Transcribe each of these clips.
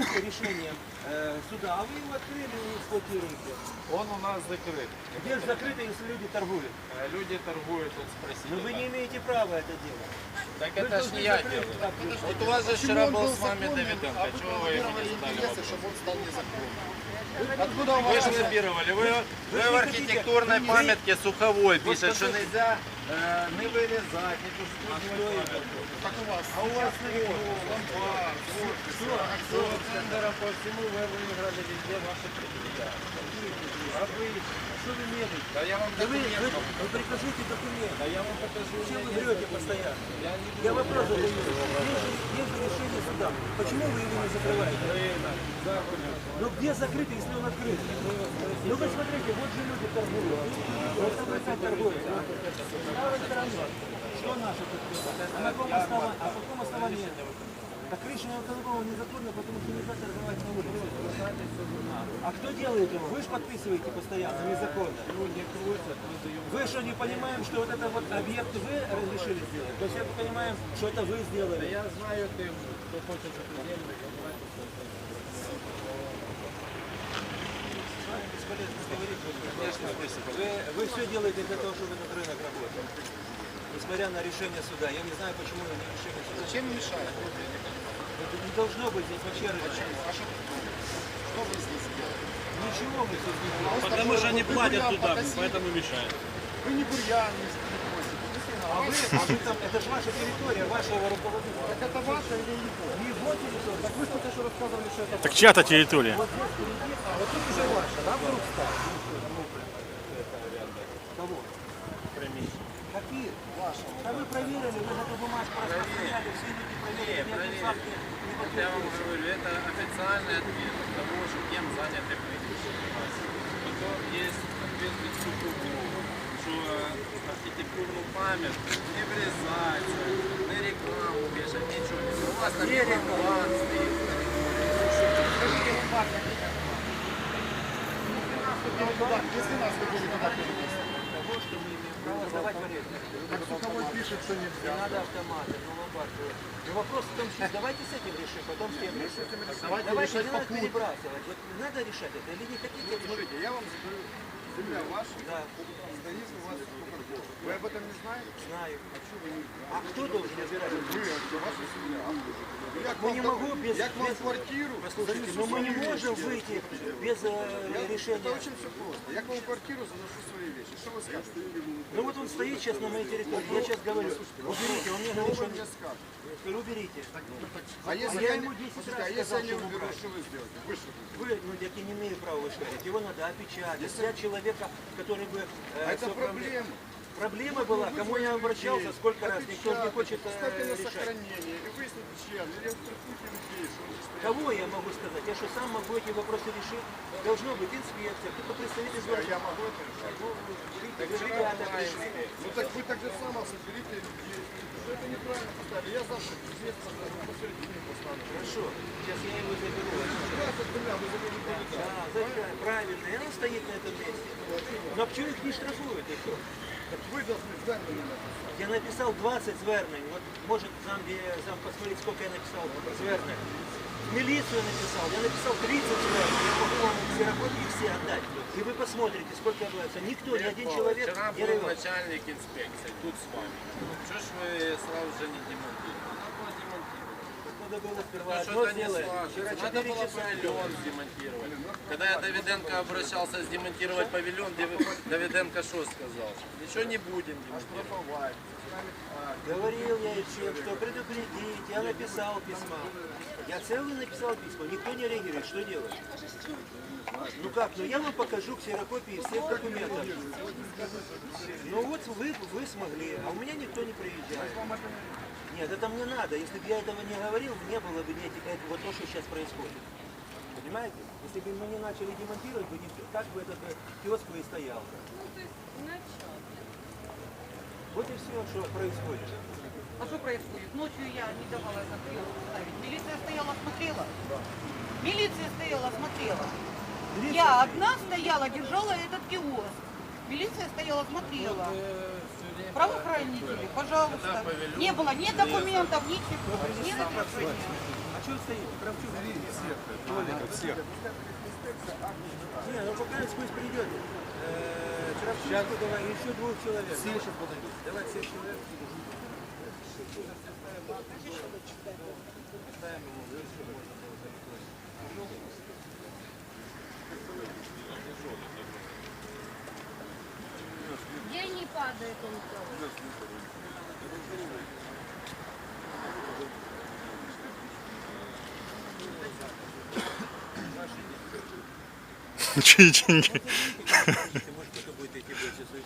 закрыто решением э, суда, а вы его открыли и эксплуатируете. Он у нас закрыт. Где же закрыто, если люди торгуют? Э, Люди торгуют, тут спросите. Но вы да. не имеете права это делать. Так Вы это ж не я делаю. так, Вот у вас же вчера был был с вами Давиденко. а Чего вы контролировали не задали вопрос? чтобы он стал незаконным. Откуда Вы же лоббировали. Вы, Вы вы в архитектурной хотите- памятке Суховой пишет, что нельзя не вырезать, не пустить. Так у вас. А у вас ломбард, офис, акцион тендеров по всему вы выиграли везде ваши предприятия. А что вы медлите? Да я вам Да вы, вы, документ вы прикажите документы. Да я вам покажу. Зачем вы врете постоянно? Я не Я вопрос задаю. Есть же, есть решение суда. Почему вы его не закрываете? Ну где закрыто, если он открыт? Ну вы смотрите, вот же люди торгуют. Вот там опять торгуют. А правой стороны, что наше тут? А на каком основании? А решение Колокова незаконно, потому что нельзя торговать на улице. А кто делает его? Вы же подписываете постоянно, незаконно. Вы что, не понимаем, что вот это вот объект вы разрешили сделать? То есть это понимаем, что это вы сделали. Я знаю, ты, кто хочет определенно, Конечно, Вы, вы все делаете для того, чтобы этот рынок работал. Несмотря на решение суда. Я не знаю, почему не решение суда. Чем мешает? Это не должно быть здесь вообще решения. Что вы здесь делаете? Ничего мы здесь не делаем. Потому что они платят туда, покосили. поэтому мешают. Вы не бурьян не. А вы, а вы там, это же ваша территория, вашего руководителя. Так это ваше или его? Не его территория. Так вы только что рассказывали, что это Так чья-то территория. Вот здесь впереди, а вот тут уже ваша, да, вдруг стало? Кого? Какие? Ваши. Да вы проверили, вы эту бумажку распространяли, все люди проверили, ни я вам говорю, это официальный ответ от того, что кем заняты предыдущие власти. Потом есть ответ Митсукугу, что архитектурную памятку не врезать, не рекламу вешать, ничего не У вас там Не план стоит. Если нас хотели туда Так Суховой что Не надо автоматы, ну ломбарды. Но вопрос в том, что давайте с этим решим, потом с тем решим. Давайте Давайте решать не надо перебрасывать. Вот надо решать это или не хотите? Смотрите, я вам задаю земля ваша, Да, стоит у вас. Вы об этом не знаете? знаю. А кто должен разбирать? Вы, это ваша семья. Я вам не могу без- Я к вам без- квартиру. Послушайте, но мы не можем выйти без э, Я- Это решения. очень все просто. Я к вам квартиру заношу свои. Что вы скажете? Ну вот он стоит сейчас на моей территории. Я сейчас говорю, уберите, он мне говорит, что мне? Я говорю, уберите. А если я я, ему не- 10 Слушайте, раз а если сказал, я не уберу, что вы сделаете? Вы что? Вы, ну, я не имею права вышвырять. Его надо опечатать, взять человека, который бы... э, А это проблема. Проблема была, кому я обращался, сколько раз, никто не хочет э, решать. Кого я могу сказать? Я что, сам могу эти вопросы решить? Должно быть инспекция, кто представитель А города. я могу это решать? Ну, ребята пришли. Ну так вы так же само соберите людей. Это неправильно поставили. Я завтра поставлю, посередине поставлю. Хорошо, сейчас я его заберу. Да, заберете. Да? Правильно, и он стоит на этом месте. Но почему их не штрафуют? и что? Так вы должны звернення написати. Я написал 20 звернень. Вот может зам, зам посмотреть, сколько я написал звернень. В милицию написал. Я написал 30 звернень. Я могу вам ксерокопии все отдать. И вы посмотрите, сколько я говорю. Никто, ни один человек Вчера не был рвал. начальник инспекции, тут с вами. Что ж вы сразу же не демонтируете? Надо было сперва Ну, одно. Вчера Надо 4 было павильон демонтировать. Когда я Давиденко обращался демонтировать павильон, Давиденко что сказал? Ничего не будем демонтировать. Говорил я всем, что предупредить. Я написал письма. Я целый написал письма. Никто не реагирует. Что делать? Ну как? Ну я вам покажу ксерокопии всех документов. Ну вот вы, вы смогли, а у меня никто не приезжает. Нет, это мне надо. Если бы я этого не говорил, не было бы ни этих- это- вот то, что сейчас происходит. Понимаете? Если бы мы не начали демонтировать, бы не, так бы этот бы киоск бы и стоял. Вот и все, что происходит. А что происходит? Ночью я не давала этот киоск ставить. Милиция стояла, смотрела. Милиция стояла, смотрела. Я одна стояла, держала этот киоск. Милиция стояла, смотрела. Правоохранители, пожалуйста. Не было ни документов, ничего. Ни разрешения. А что стоит? Кравчук. всех. Не, ну пока пусть придет. Э, Кравчук, давай, еще двух человек. Все сейчас подойдут. Давай всех человек. Где не падает он там? Чьи деньги?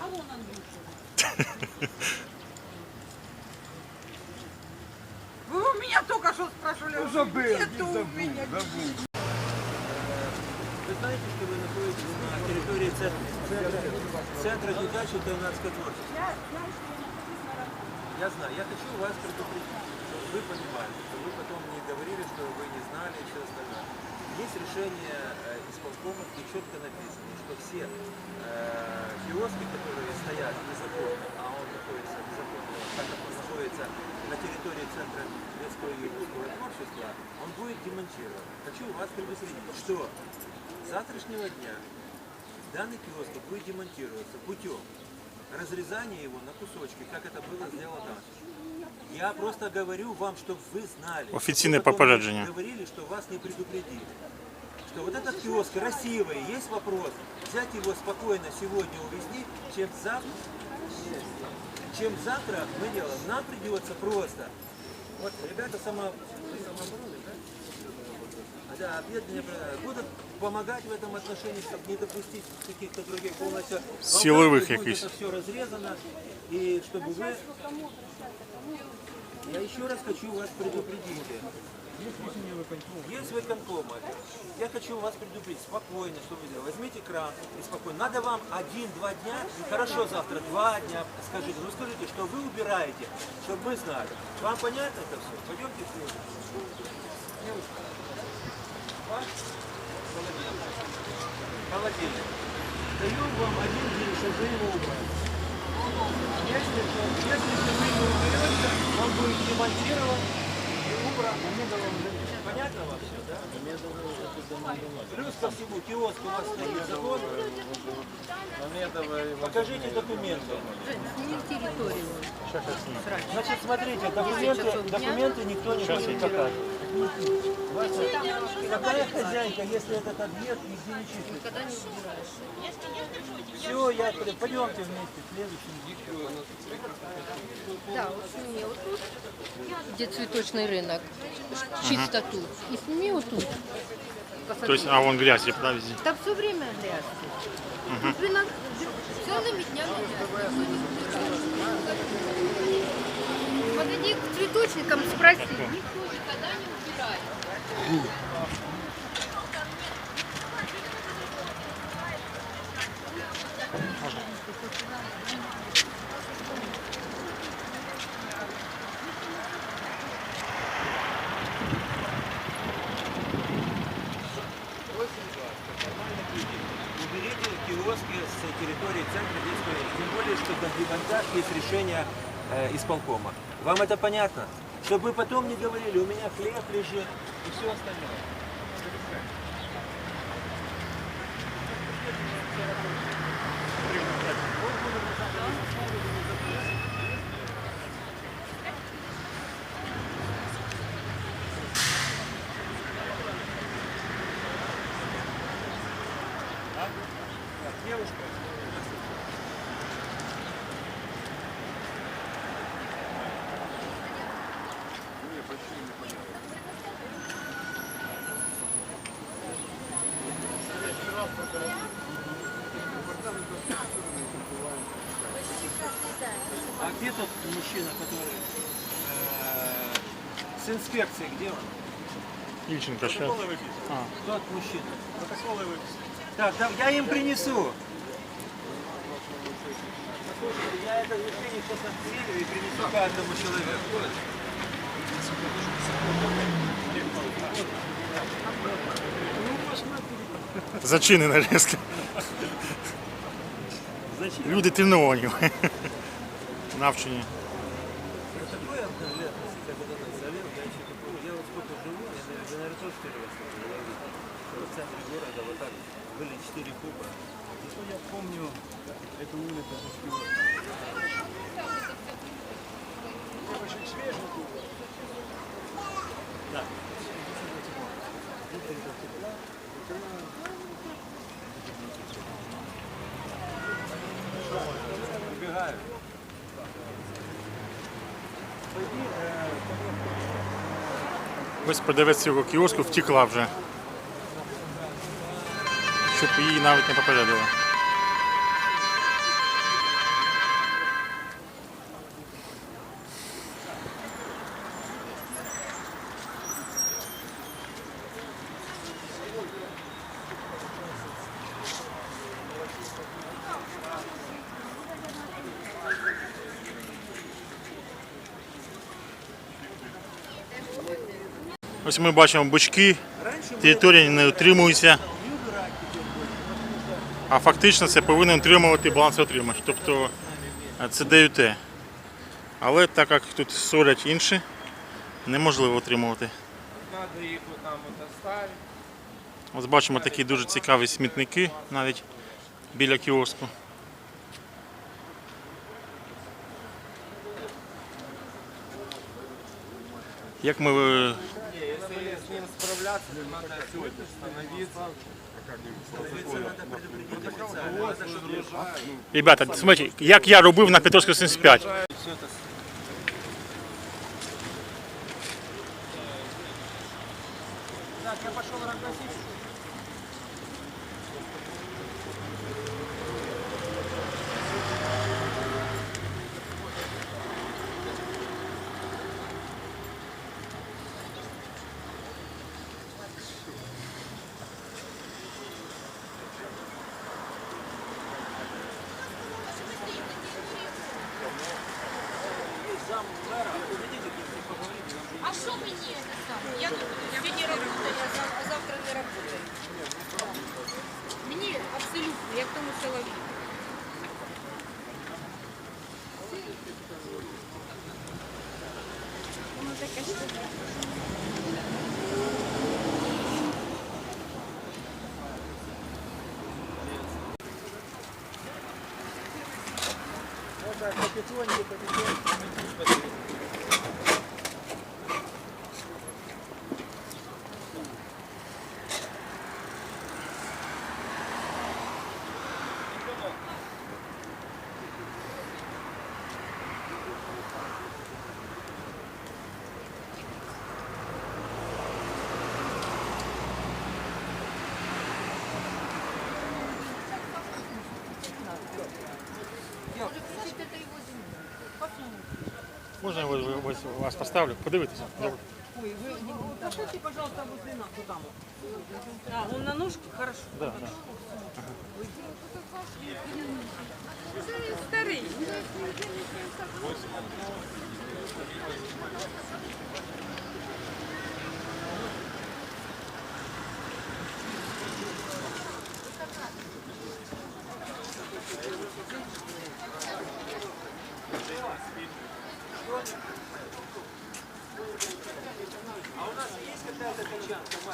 А вон Андрюша. Вы у меня только что спрашивали, а Забыл, забыл, меня. забыл. Вы знаете, что вы находитесь на территории центра, центра, передачи Тайнадское творчество? Я знаю. Я хочу вас предупредить, чтобы вы понимали, что вы потом не говорили, что вы не знали и все остальное. Есть решение э, исполкома, где четко написано, что все э, киоски, которые стоят незаконно, а он находится незаконно, так как он находится на территории Центра детского и юношеского творчества, он будет демонтирован. Хочу вас предупредить, что с завтрашнего дня данный киоск будет демонтироваться путем разрезания его на кусочки, как это было сделано раньше. Я просто говорю вам, чтобы вы знали. Официальное не Говорили, что вас не предупредили. Что вот этот киоск красивый, есть вопрос, взять его спокойно сегодня увезти, чем завтра, чем завтра мы делаем. Нам придется просто. Вот ребята само, самообороны, да? Бра- будут помогать в этом отношении, чтобы не допустить каких-то других полностью. Силовых. Это все разрезано, и чтобы вы... Я еще раз хочу вас предупредить. Есть выконкомы. Я хочу вас предупредить, спокойно, что вы делаете. Возьмите кран и спокойно. Надо вам один-два дня, хорошо завтра, два дня, скажите. Ну скажите, что вы убираете, чтобы мы знали. Вам понятно это все? Пойдемте вслед. Холодильник. Даю вам один день, чтобы вы его убрали. Если, если вы не уберете, он будет демонтирован и убран. Понятно вам все, да? Плюс ко всему, киоск у вас стоит завод. Покажите документы. Не в территорию. Значит, смотрите, документы, документы никто не хочет показывать. Какая хозяйка, если этот объект нигде не числится? Никогда не убираешь. Все, я пойдемте вместе, следующим. Да, вот сними вот тут, где цветочный рынок. Чисто тут. И сними вот тут. То есть, а вон грязь, да, везде. Там все время грязь. Рынок целыми днями грязь. Подойди к цветочникам, спроси. Никто никогда не убирает. Уберите киоски с территории центра тем более, что до демонтаж есть решение э, исполкома. Вам это понятно? Чтобы вы потом не говорили, у меня хлеб лежит и все остальное. Девушка, а где тот мужчина, который э, с инспекцией, где он? Ильченко сейчас. А, Тот мужчина. Так, да, я им принесу. Я это решение сейчас отсею и принесу каждому человеку. зачини нарізки. Люди треновані. Навчені. Такое лет, я, наверное, тоже первый раз такое, я видел. Вот центре города вот так были четыре куба. И что я помню, эту улицу Пушкина. Да. Убегаю. Ось продавець цього кіоску втекла вже. Щоб її навіть не попередили. Ось ми бачимо бочки, територія не утримується. А фактично це повинен утримувати балансоутримач, тобто е, це ДЮТ. Але так як тут солять інші, неможливо отам. Ось бачимо такі дуже цікаві смітники навіть біля кіоску. Як ми е, то надо сегодня становиться. Ребята, смотрите, як я робив на Петровську 75. Так, я пошел разгласить. Вот так, потихоньку, потихоньку. Можна я ось вас поставлю? Подивитися. Добре. Ой, вы поставьте, пожалуйста, возле нас, вот там. А, он на ножке? Хорошо. Да, да. Старый.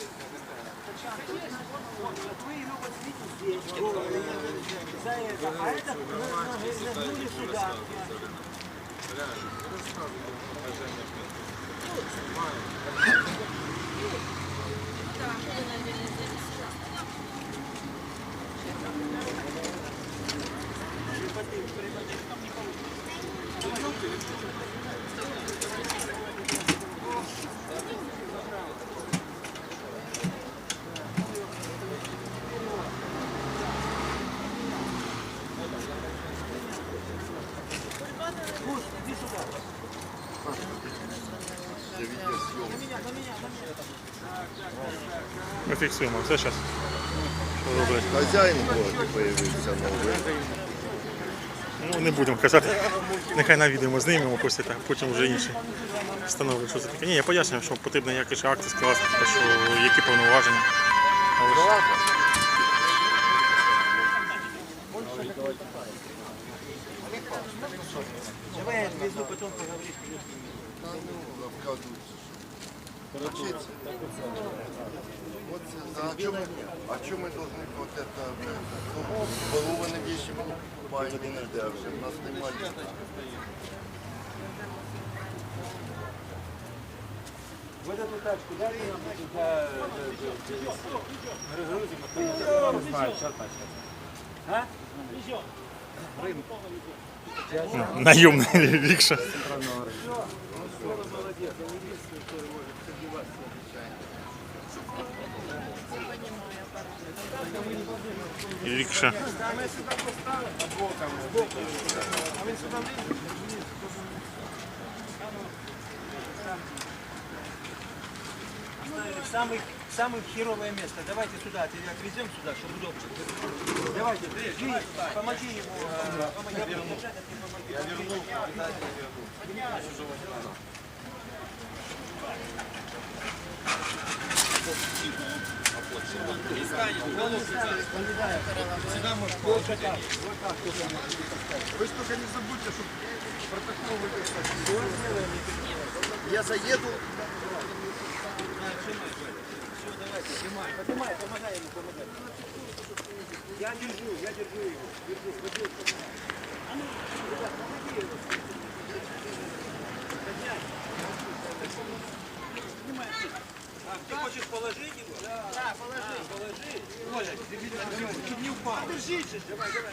Качанка маленькая? Качанка. Вот, вот вы ее вот видите здесь. За это. А это нагнули сюда. Ми фіксуємо. Все зараз. Що роблять? Появился новый. Ну, не будемо казати. Нехай на відео ми знімемо, так, потім вже інші встановлюють, що це таке. Ні, я пояснюю, що потрібно якісь акти скласти, типу, що які повноваження. Але Вот эту тачку дали нам. Мы разгрузим, кто не знаю, сейчас, сейчас. А? Найомний рікша. Молодец, он единственный, который может сомневаться. В самый, самое херовое место. Давайте сюда, тебя отвезем сюда, чтобы удобно. Давайте, жди, помоги ему. э, помоги держать, а ты помоги. Я верну, Вы ж только не забудьте, что протокол выписать. Я заеду, Все, давайте, снимай. Поднимай, помогай ему, помогай. Я держу, я держу его. Держу, держу. А ну, ребят, помоги ему. Поднять. Снимай. А, хочешь положить его? Да, да положи. положи. Оля, ты чуть не упал. Держись. Давай, давай.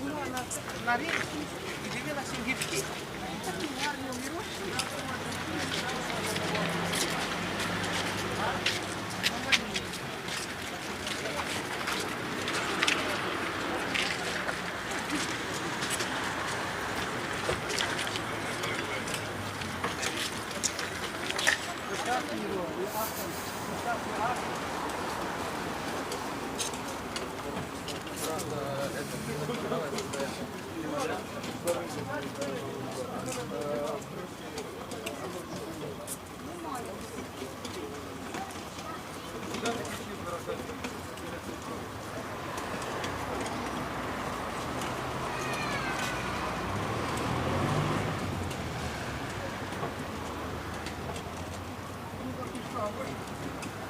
Была на, на рейсе и дивилась им гибки. С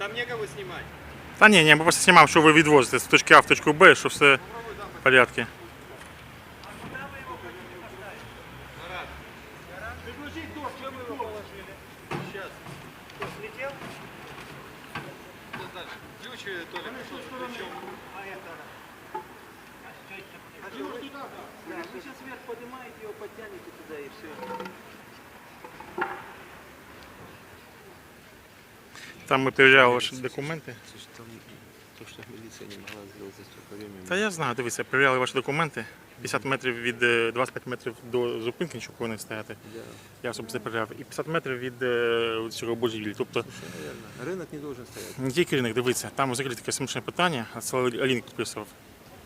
Там некого снимать. Та ні, ні, ми просто знімав, що ви відвозите з точки А в точку Б, що все в порядку. Предложи дождь, что мы его положили? Сейчас. Что, слетел? ключ тоже А это? Да, вы сейчас вверх поднимаете его, подтянете туда и все. Там ми перевіряли ваші документи. Там то, що міліція не могла зробити за времени. Та я знаю, дивіться, перевіряли ваші документи. 50 метрів від е, 25 метрів до зупинки, нічого повинен стояти. Да, Я особисто перевіряв. І 50 метрів від е, цього будівлі. Тобто наверное. Рынок не должен стоять. не тільки ринок, дивіться, там взагалі таке смішне питання, а це Алінк підписував.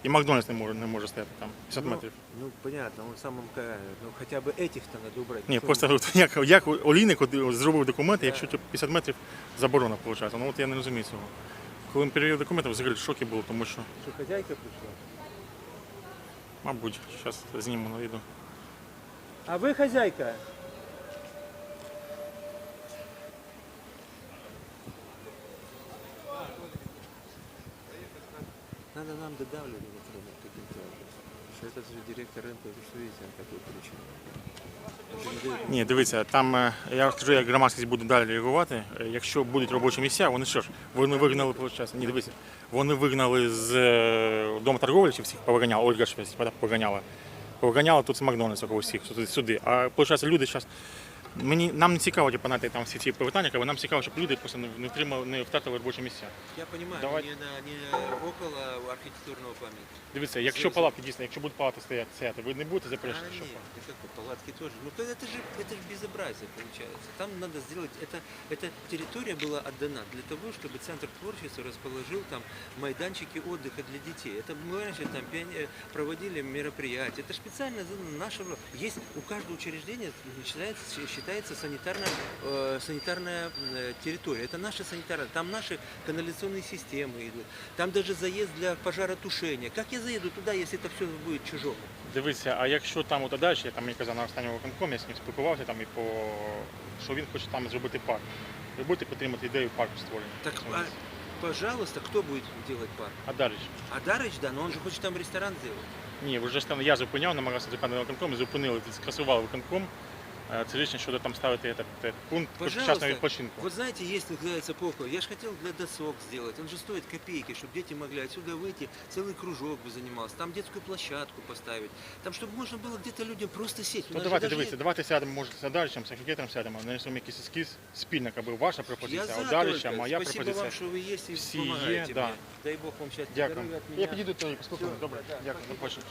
І Макдональдс не може, не може стояти там 50 метрів. Ну, понятно, он в самом крае. Ну, хотя бы этих-то надо убрать. Ні, Что просто от як, як Олійник от зробив документи, якщо типу, 50 метрів заборона виходить. Ну от я не розумію цього. Коли він перевірив документи, взагалі в шокі було, тому що, Что, хозяйка пришла? мабуть, зараз зніму на відео. А вы хозяйка? Надо нам додавливать этот рынок каким-то образом. Что этот же директор рынка, вы что видите, он какой причина. Это не дает Ні, дивіться, там е, я розкажу, як громадськість буде далі реагувати. Е, Якщо будуть робочі місця, вони що ж, вони вигнали, виходить, ні, дивіться, вони вигнали з е, дому торговлі, чи всіх повиганяли, Ольга ж поганяла. Поганяла тут з Макдональдс когось всіх сюди- сюди. А виходить, люди зараз. Мені нам не цікаво, типу, знаєте, там всі ці питання, але нам цікаво, щоб люди просто не, не втримали, не втратили робочі місця. Я понимаю, Давай. не, на, не около архитектурного памятника. Дивіться, якщо палатки дійсно, якщо будуть палати стояти, стояти, ви не будете А, заперечувати, нет, що ну как палатки тоже. Ну то это же, это же безобразие получается. Там надо сделать, это, эта территория была отдана для того, чтобы Центр творчества расположил там майданчики отдыха для детей. Это мы раньше там пионе- проводили мероприятия. Это специально задано нашего. Есть у каждого учреждения считается, считается санитарная, э, санитарная м, э, территория. Это наша санитарная. Там наши канализационные системы идут. Там даже заезд для пожаротушения. Как я заеду туда, если это все будет чужому? Дивіться, а якщо там от далі, я там мені казав на останньому виконкомі, я з ним спілкувався там і по що він хоче там зробити парк. Ви будете підтримати ідею парку створення? Так, а, пожалуйста, кто будет делать парк? А далі? ж? А Дарыч, да, но он же хочет там ресторан сделать. Ні, вже ж там я зупиняв, намагався зупинити на виконком, і зупинили, скасували виконком. Е, Це рішення щодо там ставити этот, е, пункт Пожалуйста. частного відпочинку. Вот знаете, есть, называется похуй. Я же хотел для досок сделать. Он же стоит копейки, чтобы дети могли отсюда выйти, целый кружок бы занимался. Там детскую площадку поставить. Там, чтобы можно было где-то людям просто сесть. У Ну нас же давайте даже дивіться, давайте сядемо, може, з Адаричем, з архітектором сядемо, нанесемо якийсь ескіз спільно, аби ваша Я пропозиція, за а Адарича, только. моя Спасибо пропозиція. вам, что вы есть и Все помогаете е, да. мне. Дай Бог вам счастья, Дякую. здоровья от Я меня. підійду то і поспілкуюся. Всё, Добре, да, дякую, всё. до побачення.